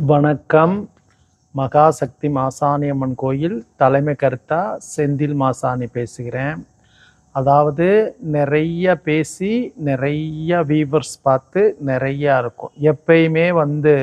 வணக்கம். மகாசக்தி மாசாணியம்மன் கோயில் தலைமை கருத்தா செந்தில் மாசாணி பேசுகிறேன். அதாவது நிறைய பேசி நிறைய வீவர்ஸ் பார்த்து நிறையா இருக்கும். எப்பயுமே வந்து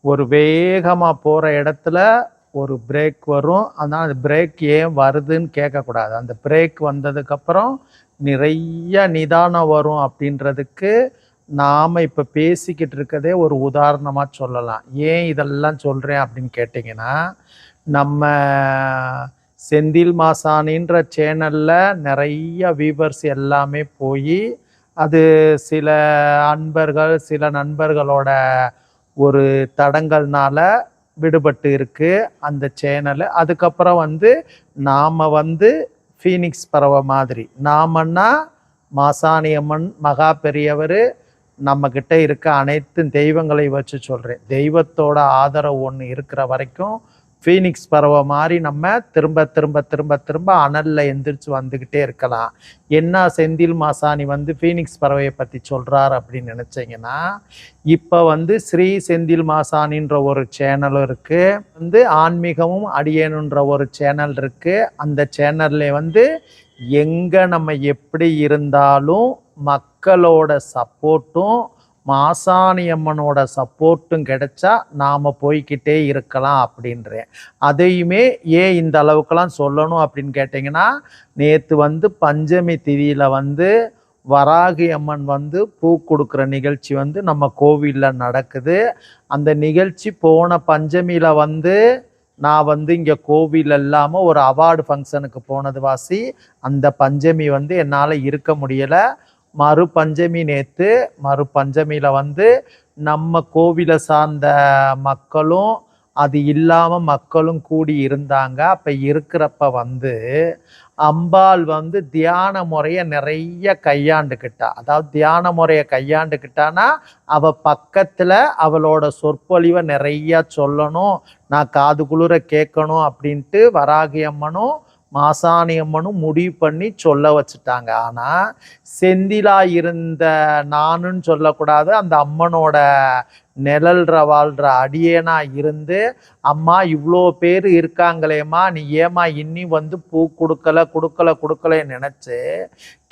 ஒரு வேகமாக போகிற இடத்துல ஒரு பிரேக் வரும். ஆனால் அந்த பிரேக் ஏன் வருதுன்னு கேட்கக்கூடாது. அந்த பிரேக் வந்ததுக்கப்புறம் நிறைய நிதானம் வரும் அப்படின்றதுக்கு நாம் இப்போ பேசிக்கிட்டு இருக்கதே ஒரு உதாரணமாக சொல்லலாம். ஏன் இதெல்லாம் சொல்கிறேன் அப்படின்னு கேட்டிங்கன்னா நம்ம செந்தில் மாசாணின்ற சேனலில் நிறைய வியூவர்ஸ் எல்லாமே போய் அது சில அன்பர்கள் சில நண்பர்களோட ஒரு தடங்கள்னால விடுபட்டு இருக்குது அந்த சேனலு. அதுக்கப்புறம் வந்து நாம் வந்து ஃபீனிக்ஸ் பறவை மாதிரி. நாமன்னா மாசாணியம்மன் மகா பெரியவர் நம்மக்கிட்ட இருக்க அனைத்து தெய்வங்களை வச்சு சொல்கிறேன் தெய்வத்தோட ஆதரவு ஒன்று இருக்கிற வரைக்கும் ஃபீனிக்ஸ் பறவை மாதிரி நம்ம திரும்ப திரும்ப திரும்ப திரும்ப அனலில் எந்திரிச்சு வந்துக்கிட்டே இருக்கலாம். என்ன செந்தில் மாசாணி வந்து ஃபீனிக்ஸ் பறவையை பற்றி சொல்கிறார் அப்படின்னு நினச்சிங்கன்னா இப்போ வந்து ஸ்ரீ செந்தில் மாசாணின்ற ஒரு சேனலும் இருக்குது வந்து ஆன்மீகமும் அடியேனுன்ற ஒரு சேனல் இருக்குது அந்த சேனல்ல வந்து எங்கே நம்ம எப்படி இருந்தாலும் மக்களோட சப்போர்ட்டும் மாசாணியம்மனோட சப்போர்ட்டும் கிடைச்சா நாம் போய்க்கிட்டே இருக்கலாம் அப்படின்றேன். அதையுமே ஏன் இந்த அளவுக்கெல்லாம் சொல்லணும் அப்படின்னு கேட்டிங்கன்னா நேற்று வந்து பஞ்சமி திதியில் வந்து வராகி அம்மன் வந்து பூ கொடுக்குற நிகழ்ச்சி வந்து நம்ம கோவிலில் நடக்குது. அந்த நிகழ்ச்சி போன பஞ்சமியில் வந்து நான் வந்து இங்கே கோவில் இல்லாமல் ஒரு அவார்டு ஃபங்க்ஷனுக்கு போனது வாசி அந்த பஞ்சமி வந்து என்னால் இருக்க முடியலை. மறு பஞ்சமி நேற்று மறு பஞ்சமியில் வந்து நம்ம கோவிலை சார்ந்த மக்களும் அது இல்லாமல் மக்களும் கூடி இருந்தாங்க. அப்போ இருக்கிறப்ப வந்து அம்பாள் வந்து தியான முறையை நிறைய கையாண்டுக்கிட்டா அதாவது தியான முறையை கையாண்டுக்கிட்டானா அவள் பக்கத்தில் அவளோட சொற்பொழிவை நிறையா சொல்லணும் நான் காது குளிர கேட்கணும் அப்படின்ட்டு வராகி அம்மனும் மாசாணி அம்மனும் முடிவு பண்ணி சொல்ல வச்சுட்டாங்க. ஆனால் செந்திலா இருந்த நானுன்னு சொல்லக்கூடாது அந்த அம்மனோட நிழல்ற வாழ்கிற அடியேனா இருந்து அம்மா இவ்வளோ பேர் இருக்காங்களேம்மா நீ ஏமா இன்னி வந்து பூ கொடுக்கல கொடுக்கல கொடுக்கலன்னு நினச்சி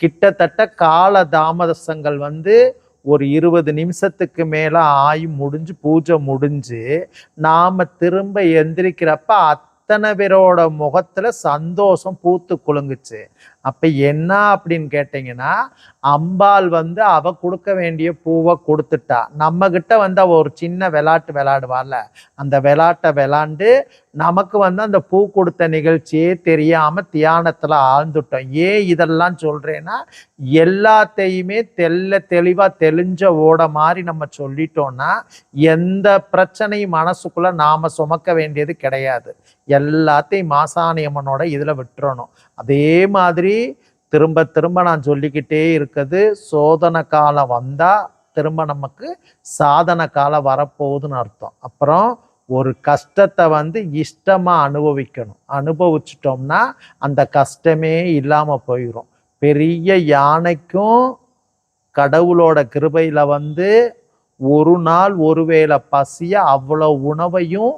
கிட்டத்தட்ட கால தாமதங்கள் வந்து ஒரு இருபது நிமிஷத்துக்கு மேலே ஆகி முடிஞ்சு பூஜை முடிஞ்சு நாம் திரும்ப எந்திரிக்கிறப்ப அத்தனை பேரோட முகத்தில் சந்தோஷம் பூத்து குலுங்குச்சு. அப்போ என்ன அப்படின்னு கேட்டிங்கன்னா அம்பாள் வந்து அவ கொடுக்க வேண்டிய பூவை கொடுத்துட்டா. நம்ம கிட்ட வந்து அவ ஒரு சின்ன விளாட்டு விளாடுவாள்ல அந்த விளாட்டை விளாண்டு நமக்கு வந்து அந்த பூ கொடுத்த நிகழ்ச்சியே தெரியாம தியானத்துல ஆழ்ந்துட்டோம். ஏன் இதெல்லாம் சொல்றேன்னா எல்லாத்தையுமே தெல்ல தெளிவா தெளிஞ்ச ஓட மாதிரி நம்ம சொல்லிட்டோம்னா எந்த பிரச்சனையும் மனசுக்குள்ள நாம சுமக்க வேண்டியது கிடையாது. எல்லாத்தையும் மாசாணியம்மனோட இதில் விட்டுறணும். அதே மாதிரி திரும்ப திரும்ப நான் சொல்லிக்கிட்டே இருக்குது சோதனை காலம் வந்தால் திரும்ப நமக்கு சாதன காலம் வரப்போகுதுன்னு அர்த்தம். அப்புறம் ஒரு கஷ்டத்தை வந்து இஷ்டமாக அனுபவிக்கணும். அனுபவிச்சிட்டோம்னா அந்த கஷ்டமே இல்லாமல் போயிடும் பெரிய யானைக்கும் கடவுளோட கிருபையில் வந்து ஒரு நாள் ஒருவேளை பசிய அவ்வளோ உணவையும்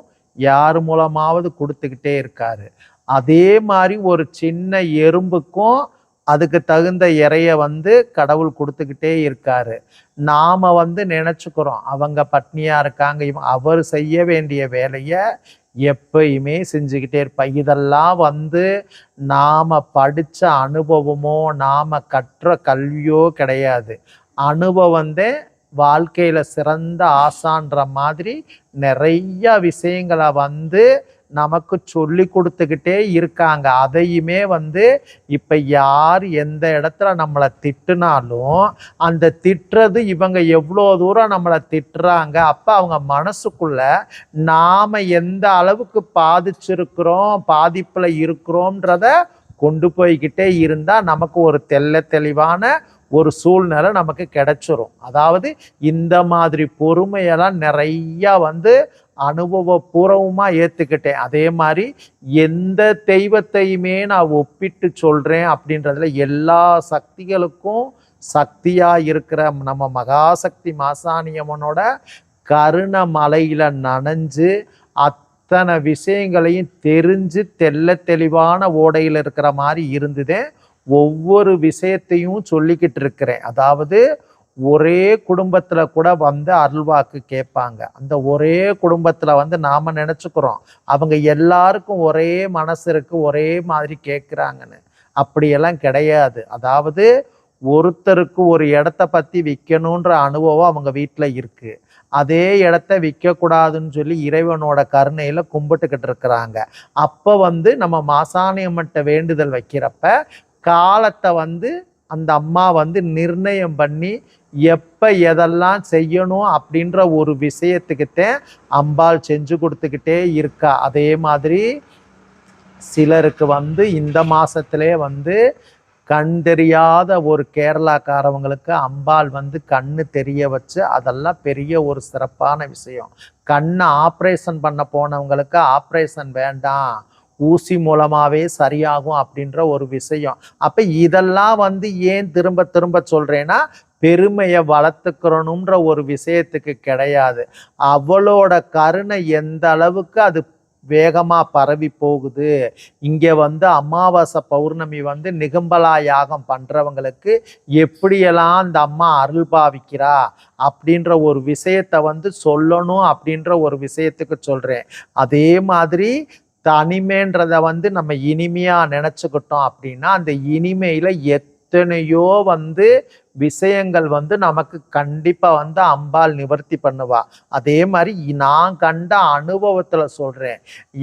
யார் மூலமாவது கொடுத்துக்கிட்டே இருக்காரு. அதே மாதிரி ஒரு சின்ன எறும்புக்கும் அதுக்கு தகுந்த இறைய வந்து கடவுள் கொடுத்துக்கிட்டே இருக்காரு. நாம வந்து நினச்சிக்கிறோம் அவங்க பட்னியா இருக்காங்க அவர் செய்ய வேண்டிய வேலையை எப்பயுமே செஞ்சுக்கிட்டே இருப்பாள் இதெல்லாம் வந்து நாம் படித்த அனுபவமோ நாம் கற்ற கல்வியோ கிடையாது. அனுபவம் வந்து வாழ்க்கையில் சிறந்த ஆசான்ற மாதிரி நிறைய விஷயங்களை வந்து நமக்கு சொல்லி கொடுத்துக்கிட்டே இருக்காங்க. அதையுமே வந்து இப்போ யார் எந்த இடத்துல நம்மளை திட்டுனாலும் அந்த திட்டுறது இவங்க எவ்வளோ தூரம் நம்மளை திட்டுறாங்க அப்போ அவங்க மனசுக்குள்ள நாம் எந்த அளவுக்கு பாதிச்சிருக்கிறோம் பாதிப்பில் இருக்கிறோன்றத கொண்டு போய்கிட்டே இருந்தால் நமக்கு ஒரு தெல்ல தெளிவான ஒரு சூழ்நிலை நமக்கு கிடைச்சிரும். அதாவது இந்த மாதிரி பொறுமையெல்லாம் நிறையா வந்து அனுபவபூர்வமாக ஏற்றுக்கிட்டேன் அதே மாதிரி எந்த தெய்வத்தையுமே நான் ஒப்பிட்டு சொல்கிறேன் அப்படின்றதுல எல்லா சக்திகளுக்கும் சக்தியாக இருக்கிற நம்ம மகாசக்தி மாசாணியம்மனோட கருண மலையில் நனைஞ்சு அத்தனை விஷயங்களையும் தெரிஞ்சு தெள்ள தெளிவான ஓடையில் இருக்கிற மாதிரி இருந்ததே. ஒவ்வொரு விஷயத்தையும் சொல்லிக்கிட்டு இருக்கிறேன். அதாவது ஒரே குடும்பத்தில் கூட வந்து அருள்வாக்கு கேட்பாங்க. அந்த ஒரே குடும்பத்தில் வந்து நாம் நினச்சிக்கிறோம். அவங்க எல்லாருக்கும் ஒரே மனசு இருக்குது ஒரே மாதிரி கேட்குறாங்கன்னு அப்படியெல்லாம் கிடையாது. அதாவது ஒருத்தருக்கு ஒரு இடத்த பற்றி விற்கணுன்ற அனுபவம் அவங்க வீட்டில் இருக்குது அதே இடத்த விற்கக்கூடாதுன்னு சொல்லி இறைவனோட கருணையில் கும்பிட்டுக்கிட்டு இருக்கிறாங்க. அப்போ வந்து நம்ம மாசாணியம்மன்ட்ட வேண்டுதல் வைக்கிறப்ப காலத்தை வந்து அந்த அம்மா வந்து நிர்ணயம் பண்ணி எப்போ எதெல்லாம் செய்யணும் அப்படின்ற ஒரு விஷயத்துக்கிட்டே அம்பாள் செஞ்சு கொடுத்துக்கிட்டே இருக்கா. அதே மாதிரி சிலருக்கு வந்து இந்த மாதத்துலேயே வந்து கண் தெரியாத ஒரு கேரளாக்காரவங்களுக்கு அம்பாள் வந்து கண்ணு தெரிய வச்சு அதெல்லாம் பெரிய ஒரு சிறப்பான விஷயம். கண்ணை ஆப்ரேஷன் பண்ண போனவங்களுக்கு ஆப்ரேஷன் வேண்டாம். ஊசி மூலமாவே சரியாகும் அப்படின்ற ஒரு விஷயம். அப்ப இதெல்லாம் வந்து ஏன் திரும்ப திரும்ப சொல்றேன்னா பெருமையை வளர்த்துக்கிறணுன்ற ஒரு விஷயத்துக்கு கிடையாது. அவளோட கருணை எந்த அளவுக்கு அது வேகமா பரவி போகுது. இங்க வந்து அமாவாசை பௌர்ணமி வந்து நிகம்பலா யாகம் பண்றவங்களுக்கு எப்படியெல்லாம் அந்த அம்மா அருள் பாவிக்கிறா அப்படின்ற ஒரு விஷயத்தை வந்து சொல்லணும் அப்படின்ற ஒரு விஷயத்துக்கு சொல்றேன். அதே மாதிரி தனிமைன்றத வந்து நம்ம இனிமையாக நினச்சிக்கிட்டோம் அப்படின்னா அந்த இனிமையில் எத்தனையோ வந்து விஷயங்கள் வந்து நமக்கு கண்டிப்பாக வந்து அம்பாள் நிவர்த்தி பண்ணுவா. அதே மாதிரி நான் கண்ட அனுபவத்தில் சொல்றேன்.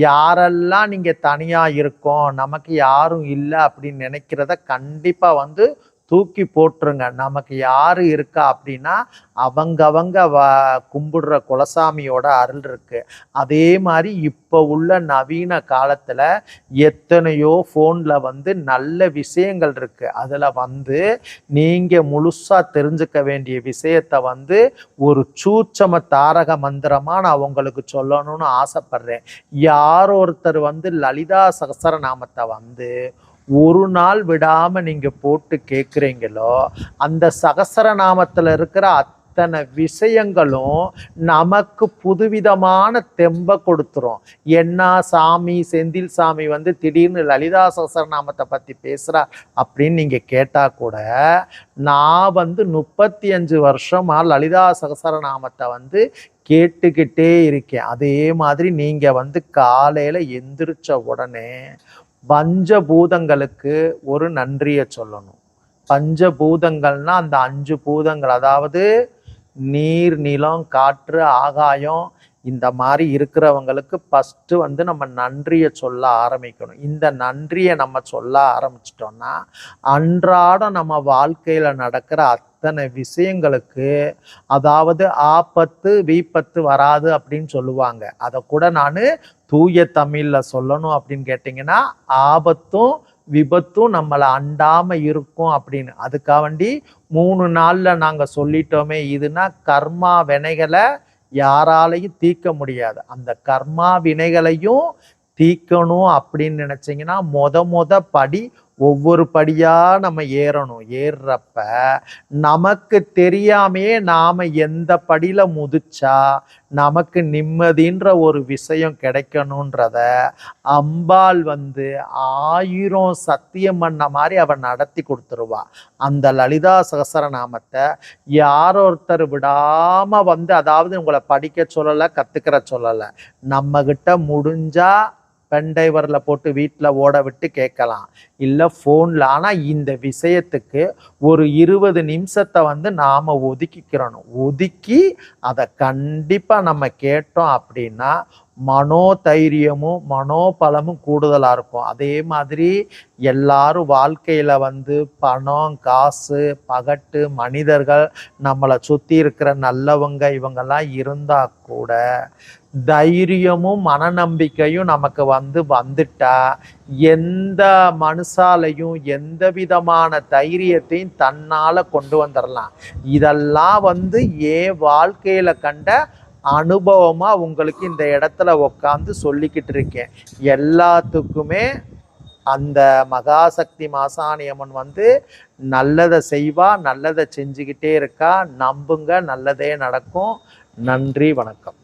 யாரெல்லாம் நீங்கள் தனியாக இருக்கோம் நமக்கு யாரும் இல்லை அப்படின்னு நினைக்கிறத கண்டிப்பாக வந்து தூக்கி போட்டுருங்க. நமக்கு யார் இருக்கா அப்படின்னா அவங்கவங்க வ கும்பிடுற குலசாமியோட அருள் இருக்கு. அதே மாதிரி இப்போ உள்ள நவீன காலத்தில் எத்தனையோ ஃபோனில் வந்து நல்ல விஷயங்கள் இருக்கு. அதில் வந்து நீங்கள் முழுசாக தெரிஞ்சுக்க வேண்டிய விஷயத்தை வந்து ஒரு சூட்சம தாரக மந்திரமாக நான் உங்களுக்கு சொல்லணும்னு ஆசைப்படுறேன். யார் ஒருத்தர் வந்து லலிதா சகசரநாமத்தை வந்து ஒரு நாள் விடாமல் நீங்கள் போட்டு கேட்குறீங்களோ அந்த சகசரநாமத்துல இருக்கிற அத்தனை விஷயங்களும் நமக்கு புதுவிதமான தெம்பை கொடுத்துரும். என்ன சாமி செந்தில் சாமி வந்து திடீர்னு லலிதா சகசரநாமத்தை பற்றி பேசுகிறா அப்படின்னு நீங்கள் கேட்டால் கூட நான் வந்து முப்பத்தி அஞ்சு வருஷமா லலிதா சகசரநாமத்தை வந்து கேட்டுக்கிட்டே இருக்கேன். அதே மாதிரி நீங்கள் வந்து காலையில் எந்திரிச்ச உடனே பஞ்சபூதங்களுக்கு ஒரு நன்றியை சொல்லணும். பஞ்சபூதங்கள்னா அந்த அஞ்சு பூதங்கள் அதாவது நீர் நிலம் காற்று ஆகாயம் இந்த மாதிரி இருக்கிறவங்களுக்கு ஃபஸ்ட்டு வந்து நம்ம நன்றியை சொல்ல ஆரம்பிக்கணும். இந்த நன்றியை நம்ம சொல்ல ஆரம்பிச்சிட்டோம்னா அன்றாடம் நம்ம வாழ்க்கையில் நடக்கிற அத்தனை விஷயங்களுக்கு அதாவது ஆபத்து வீப்பத்து வராது அப்படின்னு சொல்லுவாங்க. அதை கூட நான் தூய தமிழில் சொல்லணும் அப்படின்னு கேட்டிங்கன்னா ஆபத்தும் விபத்தும் நம்மளை அண்டாமல் இருக்கும் அப்படின்னு. அதுக்காக வேண்டி மூணு நாளில் நாங்கள் சொல்லிட்டோமே இதுனா கர்மா வினைகளை யாராலையும் தீர்க்க முடியாது. அந்த கர்மா வினைகளையும் தீர்க்கணும் அப்படின்னு நினச்சிங்கன்னா மொத மொத படி ஒவ்வொரு படியாக நம்ம ஏறணும். ஏறுறப்ப நமக்கு தெரியாமையே நாம் எந்த படியில் முதிச்சா நமக்கு நிம்மதின்ற ஒரு விஷயம் கிடைக்கணுன்றத அம்பாள் வந்து ஆயிரம் சத்தியம் பண்ண மாதிரி அவன் நடத்தி கொடுத்துருவா. அந்த லலிதா சகசரநாமத்தை யார் ஒருத்தர் விடாமல் வந்து அதாவது உங்களை படிக்க சொல்லலை கற்றுக்கிற சொல்லலை. நம்மக்கிட்ட முடிஞ்சால் பென்டைவரில் போட்டு வீட்டில் ஓட விட்டு கேட்கலாம். இல்லை ஃபோனில் ஆனால் இந்த விஷயத்துக்கு ஒரு இருபது நிமிஷத்தை வந்து நாம் ஒதுக்கிக்கிறணும். ஒதுக்கி அதை கண்டிப்பாக நம்ம கேட்டோம் அப்படின்னா மனோதைரியமும் மனோபலமும் கூடுதலாக இருக்கும். அதே மாதிரி எல்லாரும் வாழ்க்கையில் வந்து பணம் காசு பகட்டு மனிதர்கள் நம்மளை சுற்றி இருக்கிற நல்லவங்க இவங்கெல்லாம் இருந்தால் கூட தைரியமும் மனநம்பிக்கையும் நமக்கு வந்து வந்துட்டா எந்த மனுஷாலையும் எந்த விதமான தைரியத்தையும் தன்னால் கொண்டு வந்துடலாம் இதெல்லாம் வந்து ஏன் வாழ்க்கையில கண்ட அனுபவமாக உங்களுக்கு இந்த இடத்துல உட்காந்து சொல்லிக்கிட்டு இருக்கேன் எல்லாத்துக்குமே அந்த மகாசக்தி மாசாணியம்மன் வந்து நல்லதை செய்வா நல்லதை செஞ்சுக்கிட்டே இருக்கா. நம்புங்க நல்லதே நடக்கும். நன்றி வணக்கம்.